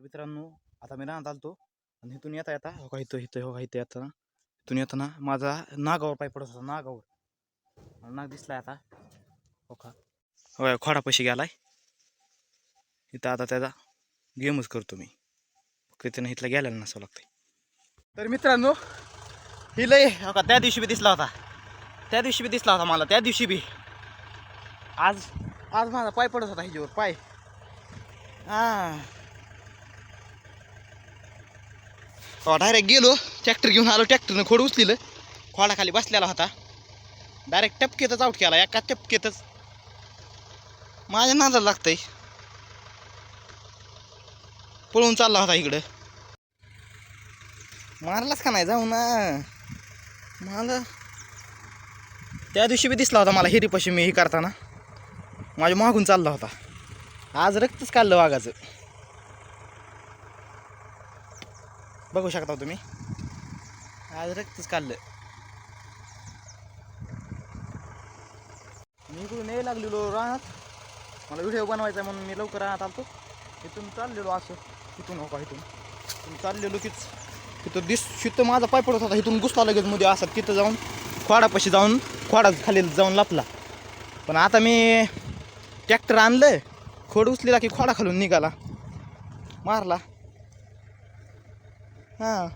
मित्रांनो आता मी राहत आलतो आणि इथून येता येता हो का इथं इथं हो का इथं येताना इथून येताना माझा नागावर पाय पडत होता नागावर. नाग दिसलाय आता हो का. होय पैसे गेलाय. इथं आता त्याचा गेमच करतो मी. तिथं इथला गेल्याला नसावं लागतंय. तर मित्रांनो ही लय हो का त्या दिवशी बी दिसला होता. त्या दिवशी बी दिसला होता मला त्या दिवशी बी. आज आज माझा पाय पडत होता हिच्यावर पाय. हा डायरेक्ट गेलो ट्रॅक्टर घेऊन आलो ट्रॅक्टरनं खोड उचलेलं. खोडाखाली बसलेला होता. डायरेक्ट टपकेतच आउट केला एका टपकेतच. माझ्या नादाला लागतंय. पळून चालला होता इकडं. मारलाच का नाही जाऊ ना? मला त्या दिवशी बी दिसला होता मला हिरीपाशी मी हे करताना. माझ्या मागून चालला होता. आज रक्तच काढलं वाघाचं. बघू शकता हो तुम्ही. आज रक्तच काढलं. मी इकडून यायला लागलेलो राहत मला व्हिडिओ बनवायचा म्हणून मी लवकर राहत आलतो. इथून चाललेलो असं. इथून हो का इथून. इथून चाललेलो कीच. तिथं दिस तिथं माझा पाय पडत होता. इथून घुसला लगेच मध्ये असं तिथं जाऊन खोडापाशी जाऊन खोडा खाली जाऊन लपला. पण आता मी ट्रॅक्टर आणलं खोड उचलेला की खोडा खालून निघाला. मारला. हां